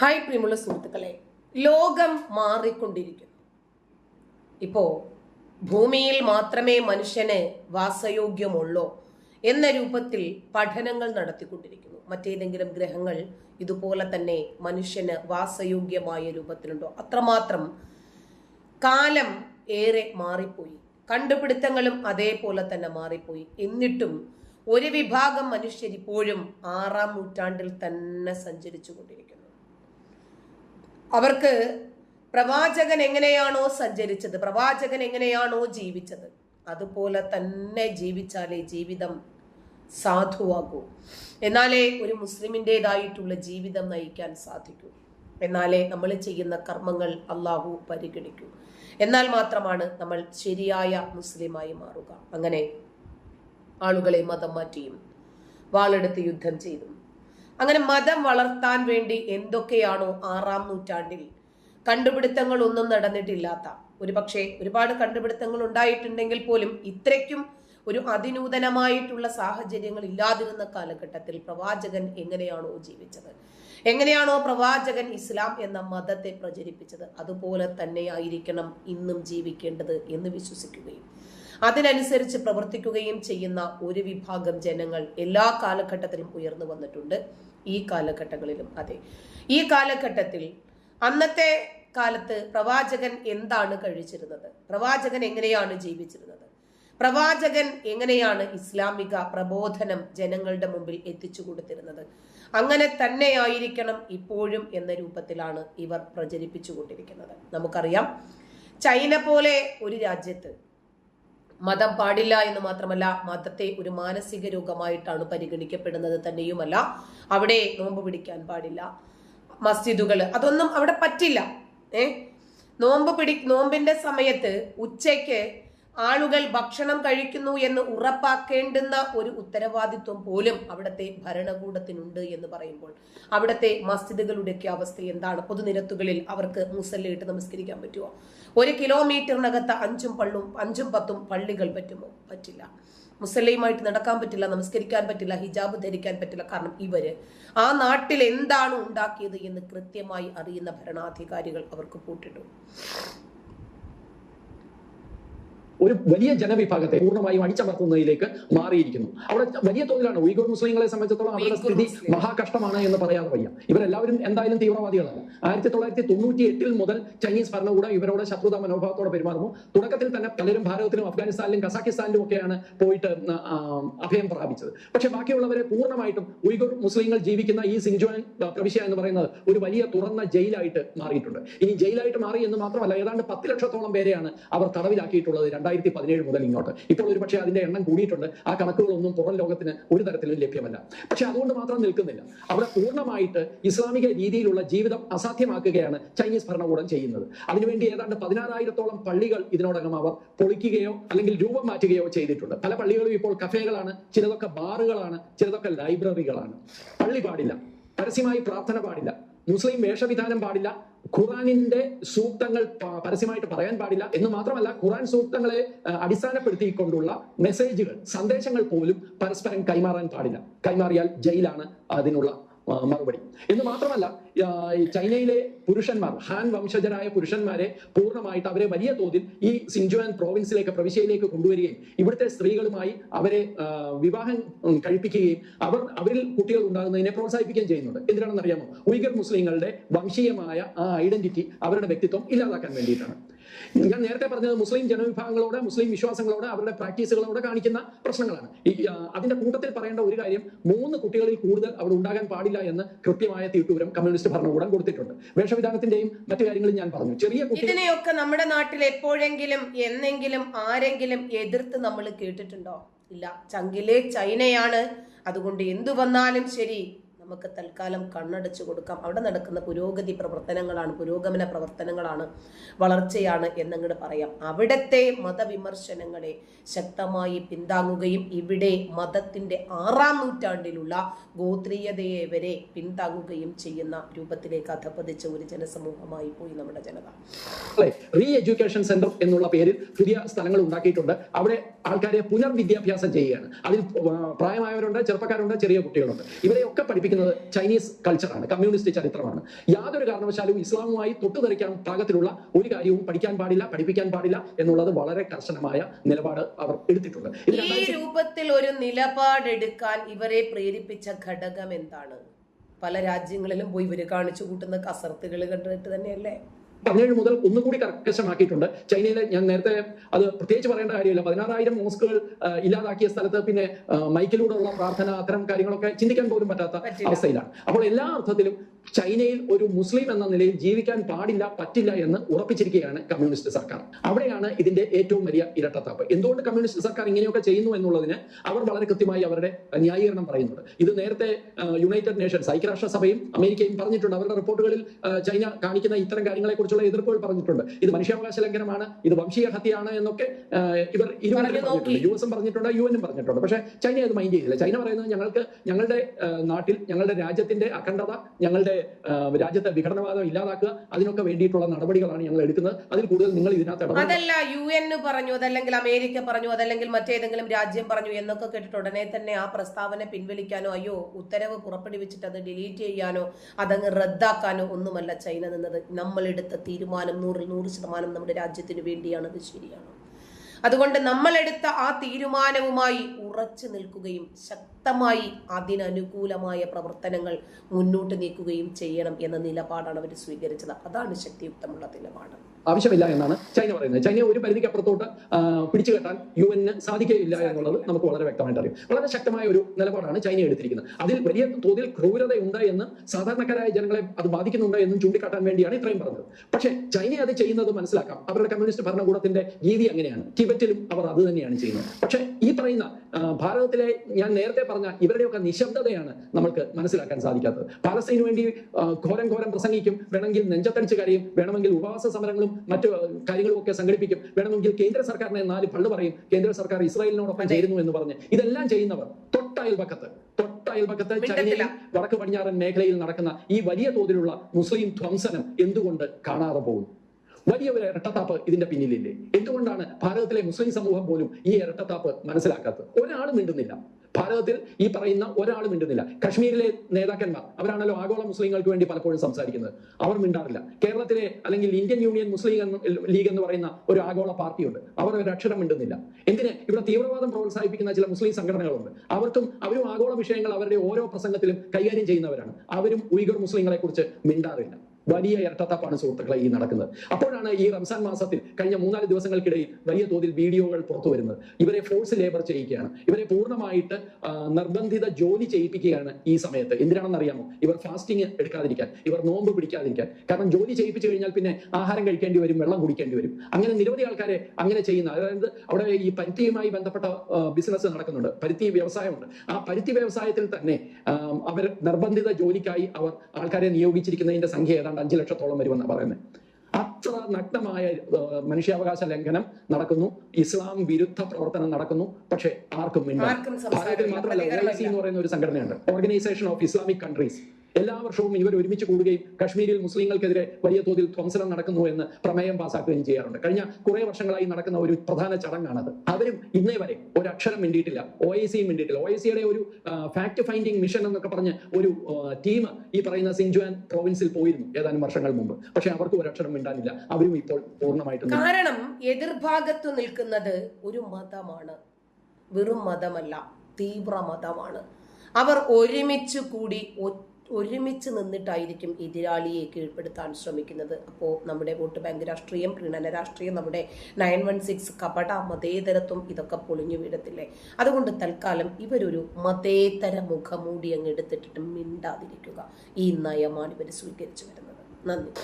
Hi പ്രിയമുള്ള സുഹൃത്തുക്കളെ ലോകം മാറിക്കൊണ്ടിരിക്കുന്നു. ഇപ്പോ ഭൂമിയിൽ മാത്രമേ മനുഷ്യന് വാസയോഗ്യമുള്ളൂ എന്ന രൂപത്തിൽ പഠനങ്ങൾ നടത്തിക്കൊണ്ടിരിക്കുന്നു. മറ്റേതെങ്കിലും ഗ്രഹങ്ങൾ ഇതുപോലെ തന്നെ മനുഷ്യന് വാസയോഗ്യമായ രൂപത്തിലുണ്ടോ? അത്രമാത്രം കാലം ഏറെ മാറിപ്പോയി. കണ്ടുപിടുത്തങ്ങളും അതേപോലെ തന്നെ മാറിപ്പോയി. എന്നിട്ടും ഒരു വിഭാഗം മനുഷ്യരിപ്പോഴും ആറാം നൂറ്റാണ്ടിൽ തന്നെ സഞ്ചരിച്ചു കൊണ്ടിരിക്കുന്നു അവർക്ക് പ്രവാചകൻ എങ്ങനെയാണോ സഞ്ചരിച്ചത് പ്രവാചകൻ എങ്ങനെയാണോ ജീവിച്ചത് അതുപോലെ തന്നെ ജീവിച്ചാലേ ജീവിതം സാധുവാകൂ. എന്നാലേ ഒരു മുസ്ലിമിന്റെതായിട്ടുള്ള ജീവിതം നയിക്കാൻ സാധിക്കൂ. എന്നാലേ നമ്മൾ ചെയ്യുന്ന കർമ്മങ്ങൾ അള്ളാഹു പരിഗണിക്കൂ. എന്നാൽ മാത്രമാണ് നമ്മൾ ശരിയായ മുസ്ലിമായി മാറുക. അങ്ങനെ ആളുകളെ മതം മാറ്റിയും വാളെടുത്ത് യുദ്ധം ചെയ്തും അങ്ങനെ മതം വളർത്താൻ വേണ്ടി എന്തൊക്കെയാണോ ആറാം നൂറ്റാണ്ടിൽ കണ്ടുപിടുത്തങ്ങൾ ഒന്നും നടന്നിട്ടില്ലാത്ത. ഒരുപക്ഷെ ഒരുപാട് കണ്ടുപിടുത്തങ്ങൾ ഉണ്ടായിട്ടുണ്ടെങ്കിൽ പോലും ഇത്രയ്ക്കും ഒരു അതിനൂതനമായിട്ടുള്ള സാഹചര്യങ്ങൾ ഇല്ലാതിരുന്ന കാലഘട്ടത്തിൽ പ്രവാചകൻ എങ്ങനെയാണോ ജീവിച്ചത്? എങ്ങനെയാണോ പ്രവാചകൻ ഇസ്ലാം എന്ന മതത്തെ പ്രചരിപ്പിച്ചത്? അതുപോലെ തന്നെയായിരിക്കണം ഇന്നും ജീവിക്കേണ്ടത് എന്ന് വിശ്വസിക്കുകയും അതിനനുസരിച്ച് പ്രവർത്തിക്കുകയും ചെയ്യുന്ന ഒരു വിഭാഗം ജനങ്ങൾ എല്ലാ കാലഘട്ടത്തിലും ഉയർന്നു വന്നിട്ടുണ്ട്. ഈ കാലഘട്ടങ്ങളിലും അതെ. ഈ കാലഘട്ടത്തിൽ അന്നത്തെ കാലത്ത് പ്രവാചകൻ എന്താണ് കഴിച്ചിരുന്നത്? പ്രവാചകൻ എങ്ങനെയാണ് ജീവിച്ചിരുന്നത്? പ്രവാചകൻ എങ്ങനെയാണ് ഇസ്ലാമിക പ്രബോധനം ജനങ്ങളുടെ മുമ്പിൽ എത്തിച്ചു കൊടുത്തിരുന്നത്? അങ്ങനെ തന്നെയായിരിക്കണം ഇപ്പോഴും എന്ന രൂപത്തിലാണ് ഇവർ പ്രചരിപ്പിച്ചു കൊണ്ടിരിക്കുന്നത് നമുക്കറിയാം ചൈന പോലെ ഒരു രാജ്യത്ത് മതം പാടില്ല എന്ന് മാത്രമല്ല മതത്തെ ഒരു മാനസിക രോഗമായിട്ടാണ് പരിഗണിക്കപ്പെടുന്നത് തന്നെയുമല്ല. അവിടെ നോമ്പ് പിടിക്കാൻ പാടില്ല. മസ്ജിദുകൾ അതൊന്നും അവിടെ പറ്റില്ല. ഏ? നോമ്പ് പിടി നോമ്പിന്റെ സമയത്ത് ഉച്ചയ്ക്ക് ആളുകൾ ഭക്ഷണം കഴിക്കുന്നു എന്ന് ഉറപ്പാക്കേണ്ടുന്ന ഒരു ഉത്തരവാദിത്വം പോലും അവിടുത്തെ ഭരണകൂടത്തിനുണ്ട് എന്ന് പറയുമ്പോൾ അവിടുത്തെ മസ്ജിദുകളുടെയൊക്കെ അവസ്ഥ എന്താണ്? പൊതുനിരത്തുകളിൽ അവർക്ക് മുസല്ലയിട്ട് നമസ്കരിക്കാൻ പറ്റുമോ ഒരു കിലോമീറ്ററിനകത്ത് അഞ്ചും പള്ളും അഞ്ചും പത്തും പള്ളികൾ പറ്റുമോ? പറ്റില്ല. മുസല്ലയുമായിട്ട് നടക്കാൻ പറ്റില്ല നമസ്കരിക്കാൻ പറ്റില്ല ഹിജാബ് ധരിക്കാൻ പറ്റില്ല. കാരണം ഇവർ ആ നാട്ടിൽ എന്താണ് ഉണ്ടാക്കിയത് എന്ന് കൃത്യമായി അറിയുന്ന ഭരണാധികാരികൾ അവർക്ക് കൂട്ടിട്ടു. ഒരു വലിയ ജനവിഭാഗത്തെ പൂർണമായും അടിച്ചമർത്തുന്നതിലേക്ക് മാറിയിരിക്കുന്നു. അവിടെ വലിയ തോതിലാണ് ഉയ്ഗൂർ മുസ്ലിങ്ങളെ സംബന്ധിച്ചിടത്തോളം അവരുടെ സ്ഥിതി മഹാകഷ്ടമാണ് എന്ന് പറയാതെ വയ്യ. ഇവരെല്ലാവരും എന്തായാലും തീവ്രവാദികളാണ്. ആയിരത്തി തൊള്ളായിരത്തി തൊണ്ണൂറ്റി എട്ടിൽ മുതൽ ചൈനീസ് ഭരണകൂടം ഇവരോട് ശത്രുതാ മനോഭാവത്തോടെ പെരുമാറുന്നു. തുടക്കത്തിൽ തന്നെ പലരും ഭാരതത്തിലും അഫ്ഗാനിസ്ഥാനിലും കസാഖിസ്ഥാനിലും ഒക്കെയാണ് പോയിട്ട് അഭയം പ്രാപിച്ചത്. പക്ഷെ ബാക്കിയുള്ളവരെ പൂർണമായിട്ടും ഉയ്ഗൂർ മുസ്ലിങ്ങൾ ജീവിക്കുന്ന ഈ സിൻജോൻ പ്രവിശ്യ എന്ന് പറയുന്നത് ഒരു വലിയ തുറന്ന ജയിലായിട്ട് മാറിയിട്ടുണ്ട്. ഇനി ജയിലായിട്ട് മാറി എന്ന് മാത്രമല്ല ഏതാണ്ട് പത്ത് ലക്ഷത്തോളം പേരെയാണ് അവർ തടവിലാക്കിയിട്ടുള്ളത് രണ്ടായിരത്തി പതിനേഴ് മുതൽ ഇങ്ങോട്ട്. ഇപ്പോൾ ഒരു പക്ഷേ അതിന്റെ എണ്ണം കൂടിയിട്ടുണ്ട്. ആ കണക്കുകളൊന്നും പുറം ലോകത്തിന് ഒരു തരത്തിലും ലഭ്യമല്ല. പക്ഷെ അതുകൊണ്ട് മാത്രം നിൽക്കുന്നില്ല. അവിടെ പൂർണമായിട്ട് ഇസ്ലാമിക രീതിയിലുള്ള ജീവിതം അസാധ്യമാക്കുകയാണ് ചൈനീസ് ഭരണകൂടം ചെയ്യുന്നത്. അതിനുവേണ്ടി ഏതാണ്ട് പതിനാറായിരത്തോളം പള്ളികൾ ഇതിനോടകം അവർ പൊളിക്കുകയോ അല്ലെങ്കിൽ രൂപം മാറ്റുകയോ ചെയ്തിട്ടുണ്ട്. പല പള്ളികളും ഇപ്പോൾ കഫേകളാണ്. ചിലതൊക്കെ ബാറുകളാണ്. ചിലതൊക്കെ ലൈബ്രറികളാണ്. പള്ളി പാടില്ല. പരസ്യമായി പ്രാർത്ഥന പാടില്ല. മുസ്ലിം വേഷവിധാനം പാടില്ല. ഖുറാനിന്റെ സൂക്തങ്ങൾ പരസ്യമായിട്ട് പറയാൻ പാടില്ല. എന്ന് മാത്രമല്ല ഖുറാൻ സൂക്തങ്ങളെ അടിസ്ഥാനപ്പെടുത്തിക്കൊണ്ടുള്ള മെസ്സേജുകൾ സന്ദേശങ്ങൾ പോലും പരസ്പരം കൈമാറാൻ പാടില്ല. കൈമാറിയാൽ ജയിലാണ് അതിനുള്ള മറുപടി. എന്ന് മാത്രമല്ല ചൈനയിലെ പുരുഷന്മാർ ഹാൻ വംശജരായ പുരുഷന്മാരെ പൂർണമായിട്ട് അവരെ വലിയ തോതിൽ ഈ സിൻജുവാൻ പ്രോവിൻസിലേക്ക് പ്രവിശ്യയിലേക്ക് കൊണ്ടുവരികയും ഇവിടുത്തെ സ്ത്രീകളുമായി അവരെ വിവാഹം കഴിപ്പിക്കുകയും അവർ അവരിൽ കുട്ടികൾ ഉണ്ടാകുന്നതിനെ പ്രോത്സാഹിപ്പിക്കുകയും ചെയ്യുന്നുണ്ട്. എന്തിനാണെന്ന് അറിയാമോ? ഉയ്ഗർ മുസ്ലിങ്ങളുടെ വംശീയമായ ആ ഐഡന്റിറ്റി അവരുടെ വ്യക്തിത്വം ഇല്ലാതാക്കാൻ വേണ്ടിയിട്ടാണ്. ഞാൻ നേരത്തെ പറഞ്ഞത് മുസ്ലിം ജനവിഭാഗങ്ങളോട് മുസ്ലിം വിശ്വാസങ്ങളോട് അവരുടെ പ്രാക്ടീസുകളോട് കാണിക്കുന്ന പ്രശ്നങ്ങളാണ്. ഈ അതിന്റെ കൂട്ടത്തിൽ പറയേണ്ട ഒരു കാര്യം മൂന്ന് കുട്ടികളിൽ കൂടുതൽ അവിടെ ഉണ്ടാകാൻ പാടില്ല എന്ന് കൃത്യമായ തീട്ടൂരം കമ്മ്യൂണിസ്റ്റ് ഭരണകൂടം കൊടുത്തിട്ടുണ്ട്. വേഷവിധാനത്തിന്റെയും മറ്റു കാര്യങ്ങളും ഞാൻ പറഞ്ഞു. ചെറിയ ഇതിനെയൊക്കെ നമ്മുടെ നാട്ടിൽ എപ്പോഴെങ്കിലും എന്നെങ്കിലും ആരെങ്കിലും എതിർത്ത് നമ്മൾ കേട്ടിട്ടുണ്ടോ? ഇല്ല. ചങ്കിലെ ചൈനയാണ്. അതുകൊണ്ട് എന്തു വന്നാലും ശരി നമുക്ക് തൽക്കാലം കണ്ണടച്ചു കൊടുക്കാം. അവിടെ നടക്കുന്ന പുരോഗതി പ്രവർത്തനങ്ങളാണ് പുരോഗമന പ്രവർത്തനങ്ങളാണ് വളർച്ചയാണ് എന്നങ്ങോട്ട് പറയാം. അവിടത്തെ മതവിമർശനങ്ങളെ ശക്തമായി പിന്താങ്ങുകയും ഇവിടെ മതത്തിന്റെ ആറാം നൂറ്റാണ്ടിലുള്ള ഗോത്രീയതയെ വരെ പിന്താങ്ങുകയും ചെയ്യുന്ന രൂപത്തിലേക്ക് അധപ്പതിച്ച ഒരു ജനസമൂഹമായി പോയി നമ്മുടെ ജനത. റീ എഡ്യൂക്കേഷൻ സെന്റർ എന്നുള്ള പേരിൽ പുതിയ സ്ഥലങ്ങൾ ഉണ്ടാക്കിയിട്ടുണ്ട്. അവിടെ ആൾക്കാരെ പുനർവിദ്യാഭ്യാസം ചെയ്യുകയാണ്. അതിൽ പ്രായമായവരുണ്ട് ചെറുപ്പക്കാരുണ്ട് ചെറിയ കുട്ടികളുണ്ട്. ഇവരെയൊക്കെ പഠിപ്പിക്കുന്ന പഠിക്കുന്നത് ചൈനീസ് കൾച്ചറാണ് കമ്മ്യൂണിസ്റ്റ് ചരിത്രമാണ്. യാതൊരു കാരണവശാലും ഇസ്ലാമുമായി തൊട്ടുതെറിക്കാൻ പാകത്തിലുള്ള ഒരു കാര്യവും പഠിക്കാൻ പാടില്ല പഠിപ്പിക്കാൻ പാടില്ല എന്നുള്ളത് വളരെ കർശനമായ നിലപാട് അവർ എടുത്തിട്ടുണ്ട്. ഈ രൂപത്തിൽ ഒരു നിലപാടെടുക്കാൻ ഇവരെ പ്രേരിപ്പിച്ച ഘടകം എന്താണ്? പല രാജ്യങ്ങളിലും പോയി ഇവർ കാണിച്ചു കൂട്ടുന്ന കസർത്തുകൾ കണ്ടിട്ട് തന്നെയല്ലേ? പതിനേഴ് മുതൽ ഒന്നുകൂടി കർക്കശമാക്കിയിട്ടുണ്ട്. ചൈനയിലെ ഞാൻ നേരത്തെ അത് പ്രത്യേകിച്ച് പറയേണ്ട കാര്യമില്ല. പതിനാറായിരം മോസ്കുകൾ ഇല്ലാതാക്കിയ സ്ഥലത്ത് പിന്നെ മൈക്കിലൂടെയുള്ള പ്രാർത്ഥന അത്തരം കാര്യങ്ങളൊക്കെ ചിന്തിക്കാൻ പോലും പറ്റാത്ത അവസ്ഥയിലാണ്. അപ്പോൾ എല്ലാ അർത്ഥത്തിലും ചൈനയിൽ ഒരു മുസ്ലിം എന്ന നിലയിൽ ജീവിക്കാൻ പാടില്ല പറ്റില്ല എന്ന് ഉറപ്പിച്ചിരിക്കുകയാണ് കമ്മ്യൂണിസ്റ്റ് സർക്കാർ. അവിടെയാണ് ഇതിന്റെ ഏറ്റവും വലിയ ഇരട്ടത്താപ്പ്. എന്തുകൊണ്ട് കമ്മ്യൂണിസ്റ്റ് സർക്കാർ ഇങ്ങനെയൊക്കെ ചെയ്യുന്നു എന്നുള്ളതിന് അവർ വളരെ കൃത്യമായി അവരുടെ ന്യായീകരണം പറയുന്നുണ്ട്. ഇത് നേരത്തെ യുണൈറ്റഡ് നേഷൻസ് ഐക്യരാഷ്ട്രസഭയും അമേരിക്കയും പറഞ്ഞിട്ടുണ്ട്. അവരുടെ റിപ്പോർട്ടുകളിൽ ചൈന കാണിക്കുന്ന ഇത്തരം കാര്യങ്ങളെക്കുറിച്ചുള്ള എതിർപ്പുകൾ പറഞ്ഞിട്ടുണ്ട്. ഇത് മനുഷ്യാവകാശ ലംഘനമാണ് ഇത് വംശീയ ഹത്യയാണ് എന്നൊക്കെ ഇവർ യു എസും പറഞ്ഞിട്ടുണ്ട്. യു എനും പറഞ്ഞിട്ടുണ്ട്. പക്ഷേ ചൈന അത് മൈൻഡ് ചെയ്തില്ല. ചൈന പറയുന്നത് ഞങ്ങൾക്ക് ഞങ്ങളുടെ നാട്ടിൽ ഞങ്ങളുടെ രാജ്യത്തിന്റെ അഖണ്ഡത ഞങ്ങളുടെ ആ, രാജ്യത്തെ വിഘടനവാദം ഇല്ലാതാക്കുക അതിനൊക്കെ വേണ്ടിയിട്ടുള്ള നടപടികളാണ് ഞങ്ങൾ എടുക്കുന്നത്. അതിൽ കൂടുതൽ നിങ്ങൾ ഇതിനകത്ത് അതല്ല യു എൻ പറഞ്ഞു അതല്ലെങ്കിൽ അമേരിക്ക പറഞ്ഞു അതല്ലെങ്കിൽ മറ്റേതെങ്കിലും രാജ്യം പറഞ്ഞു എന്നൊക്കെ കേട്ടിട്ട് ഉടനെ തന്നെ ആ പ്രസ്താവന പിൻവലിക്കാനോ അയ്യോ ഉത്തരവ് പുറപ്പെടുവിച്ചിട്ട് അത് ഡിലീറ്റ് ചെയ്യാനോ അതങ്ങ് റദ്ദാക്കാനോ ഒന്നുമല്ല ചൈന നിന്നത്. നമ്മളെടുത്ത തീരുമാനം നൂറിൽ നൂറ് ശതമാനം നമ്മുടെ രാജ്യത്തിന് വേണ്ടിയാണ് അത് ശരിയാണ്. അതുകൊണ്ട് നമ്മളെടുത്ത ആ തീരുമാനവുമായി ഉറച്ചു നിൽക്കുകയും ശക്തമായി അതിനനുകൂലമായ പ്രവർത്തനങ്ങൾ മുന്നോട്ട് നീക്കുകയും ചെയ്യണം എന്ന നിലപാടാണ് അവർ സ്വീകരിച്ചത്. അതാണ് ശക്തിയുക്തമുള്ള നിലപാട്. ആവശ്യമില്ല എന്നാണ് ചൈന പറയുന്നത്. ചൈന ഒരു പരിധിക്ക് അപ്പുറത്തോട്ട് പിടിച്ചു കെട്ടാൻ യു എന്നിന് സാധിക്കുകയില്ല എന്നുള്ളത് നമുക്ക് വളരെ വ്യക്തമായിട്ട് അറിയാം. വളരെ ശക്തമായ ഒരു നിലപാടാണ് ചൈന എടുത്തിരിക്കുന്നത്. അതിൽ വലിയ തോതിൽ ക്രൂരതയുണ്ട് എന്ന് സാധാരണക്കാരായ ജനങ്ങളെ അത് ബാധിക്കുന്നുണ്ട് എന്നും ചൂണ്ടിക്കാട്ടാൻ വേണ്ടിയാണ് ഇത്രയും പറഞ്ഞത്. പക്ഷേ ചൈന അത് ചെയ്യുന്നത് മനസ്സിലാക്കാം. അവരുടെ കമ്മ്യൂണിസ്റ്റ് ഭരണകൂടത്തിന്റെ രീതി അങ്ങനെയാണ് ടിബറ്റിലും അവർ അത് തന്നെയാണ് ചെയ്യുന്നത്. പക്ഷേ ഈ പറയുന്ന ഭാരതത്തിലെ ഞാൻ നേരത്തെ പറഞ്ഞ ഇവരുടെയൊക്കെ നിശബ്ദതയാണ് നമുക്ക് മനസ്സിലാക്കാൻ സാധിക്കാത്തത്. പാലസ്തീന് വേണ്ടി ഘോരം ഘോരം പ്രസംഗിക്കും വേണമെങ്കിൽ നെഞ്ചത്തടിച്ച് കരയും വേണമെങ്കിൽ ഉപവാസ സമരങ്ങളും മറ്റു കാര്യങ്ങളും ഒക്കെ സംഘടിപ്പിക്കും വേണമെങ്കിൽ കേന്ദ്ര സർക്കാരിനെ നാല് പള്ളു പറയും കേന്ദ്ര സർക്കാർ ഇസ്രായേലിനോടൊപ്പം ചേരുന്നു എന്ന് പറഞ്ഞ്. ഇതെല്ലാം ചെയ്യുന്നവർ തൊട്ടയൽപക്കത്ത് തൊട്ടയൽപക്കത്ത് ചൈനയിൽ. വടക്ക് പടിഞ്ഞാറൻ മേഖലയിൽ നടക്കുന്ന ഈ വലിയ തോതിലുള്ള മുസ്ലിം ധ്വംസനം എന്തുകൊണ്ട് കാണാതെ പോകുന്നു വലിയ ഒരു ഇരട്ടത്താപ്പ് ഇതിന്റെ പിന്നിലില്ലേ? എന്തുകൊണ്ടാണ് ഭാരതത്തിലെ മുസ്ലിം സമൂഹം പോലും ഈ ഇരട്ടത്താപ്പ് മനസ്സിലാക്കാത്തത്? ഒരാൾ മിണ്ടുന്നില്ല. ഭാരതത്തിൽ ഈ പറയുന്ന ഒരാളും മിണ്ടുന്നില്ല. കശ്മീരിലെ നേതാക്കന്മാർ അവരാണല്ലോ ആഗോള മുസ്ലിങ്ങൾക്ക് വേണ്ടി പലപ്പോഴും സംസാരിക്കുന്നത്. അവർ മിണ്ടാറില്ല. കേരളത്തിലെ അല്ലെങ്കിൽ ഇന്ത്യൻ യൂണിയൻ മുസ്ലിം ലീഗ് എന്ന് പറയുന്ന ഒരു ആഗോള പാർട്ടിയുണ്ട്. അവർ ഒരു അക്ഷരം മിണ്ടുന്നില്ല. എന്തിന്? ഇവിടെ തീവ്രവാദം പ്രോത്സാഹിപ്പിക്കുന്ന ചില മുസ്ലിം സംഘടനകളുണ്ട്. അവർക്കും അവരും ആഗോള വിഷയങ്ങൾ അവരുടെ ഓരോ പ്രസംഗത്തിലും കൈകാര്യം ചെയ്യുന്നവരാണ്. അവരും ഉയ്ഗർ മുസ്ലിങ്ങളെ കുറിച്ച് മിണ്ടാറില്ല. വലിയ ഇരട്ടത്താപ്പാണ് സുഹൃത്തുക്കളെ ഈ നടക്കുന്നത്. അപ്പോഴാണ് ഈ റംസാൻ മാസത്തിൽ കഴിഞ്ഞ മൂന്നാൽ ദിവസങ്ങൾക്കിടയിൽ വലിയ തോതിൽ വീഡിയോകൾ പുറത്തു വരുന്നത്. ഇവരെ ഫോഴ്സ് ലേബർ ചെയ്യിക്കുകയാണ്. ഇവരെ പൂർണമായിട്ട് നിർബന്ധിത ജോലി ചെയ്യിപ്പിക്കുകയാണ് ഈ സമയത്ത്. എന്തിനാണെന്ന് അറിയാമോ? ഇവർ ഫാസ്റ്റിംഗ് എടുക്കാതിരിക്കാൻ ഇവർ നോമ്പ് പിടിക്കാതിരിക്കാൻ. കാരണം ജോലി ചെയ്യിപ്പിച്ചു കഴിഞ്ഞാൽ പിന്നെ ആഹാരം കഴിക്കേണ്ടി വരും വെള്ളം കുടിക്കേണ്ടി വരും. അങ്ങനെ നിരവധി ആൾക്കാരെ അങ്ങനെ ചെയ്യുന്ന അതായത് അവിടെ ഈ പരുത്തിയുമായി ബന്ധപ്പെട്ട ബിസിനസ് നടക്കുന്നുണ്ട്. പരുത്തി വ്യവസായമുണ്ട്. ആ പരുത്തി വ്യവസായത്തിൽ തന്നെ അവർ നിർബന്ധിത ജോലിക്കായി അവർ ആൾക്കാരെ നിയോഗിച്ചിരിക്കുന്നതിന്റെ സംഖ്യ ഏതാണ്ട് അഞ്ചു ലക്ഷത്തോളം വരുമെന്നാണ് പറയുന്നത് അത്ര നഗ്നമായ മനുഷ്യാവകാശ ലംഘനം നടക്കുന്നു. ഇസ്ലാം വിരുദ്ധ പ്രവർത്തനം നടക്കുന്നു. പക്ഷേ ആർക്കും ആർക്കും ഭാരതത്തിൽ മാത്രമല്ല. എന്ന് പറയുന്ന ഒരു സംഘടനയുണ്ട്. ഓർഗനൈസേഷൻ ഓഫ് ഇസ്ലാമിക് കൺട്രീസ് എല്ലാ വർഷവും ഇവർ ഒരുമിച്ച് കൂടുകയും കശ്മീരിൽ മുസ്ലിങ്ങൾക്കെതിരെ വലിയ തോതിൽ ധ്വംസനം നടക്കുന്നു എന്ന് പ്രമേയം പാസാക്കുകയും ചെയ്യാറുണ്ട്. കഴിഞ്ഞ കുറെ വർഷങ്ങളായി നടക്കുന്ന ഒരു പ്രധാന ചടങ്ങാണത്. അവരും ഇന്നേ വരെ ഒരു അക്ഷരം മിണ്ടിയിട്ടില്ല ഒ ഐ സിയും മിണ്ടിയിട്ടില്ല. ഒ ഐ സിയുടെ ഒരു ഫാക്ട് ഫൈൻഡിങ് മിഷൻ എന്നൊക്കെ പറഞ്ഞ് ഒരു ടീം ഈ പറയുന്ന സിൻജുവാൻ പ്രോവിൻസിൽ പോയിരുന്നു ഏതാനും വർഷങ്ങൾ മുമ്പ്. പക്ഷെ അവർക്ക് ഒരു അക്ഷരം മിണ്ടാനില്ല. അവരും ഇപ്പോൾ പൂർണമായിട്ടും കാരണം എതിർഭാഗത്ത് നിൽക്കുന്നത് ഒരു മതമാണ്. വെറും മതമല്ല തീവ്ര മതമാണ് അവർ ഒരുമിച്ച് കൂടി ഒരുമിച്ച് നിന്നിട്ടായിരിക്കും എതിരാളിയെ കീഴ്പ്പെടുത്താൻ ശ്രമിക്കുന്നത്. അപ്പോൾ നമ്മുടെ വോട്ട് ബാങ്ക് രാഷ്ട്രീയം പ്രീണന രാഷ്ട്രീയം നമ്മുടെ നയൻ വൺ സിക്സ് കപട മതേതരത്വം ഇതൊക്കെ പൊളിഞ്ഞു വീഴത്തില്ലേ? അതുകൊണ്ട് തൽക്കാലം ഇവരൊരു മതേതര മുഖമൂടി അങ്ങ് എടുത്തിട്ടിട്ട് മിണ്ടാതിരിക്കുക. ഈ നയമാണ് ഇവർ സ്വീകരിച്ചു വരുന്നത്. നന്ദി.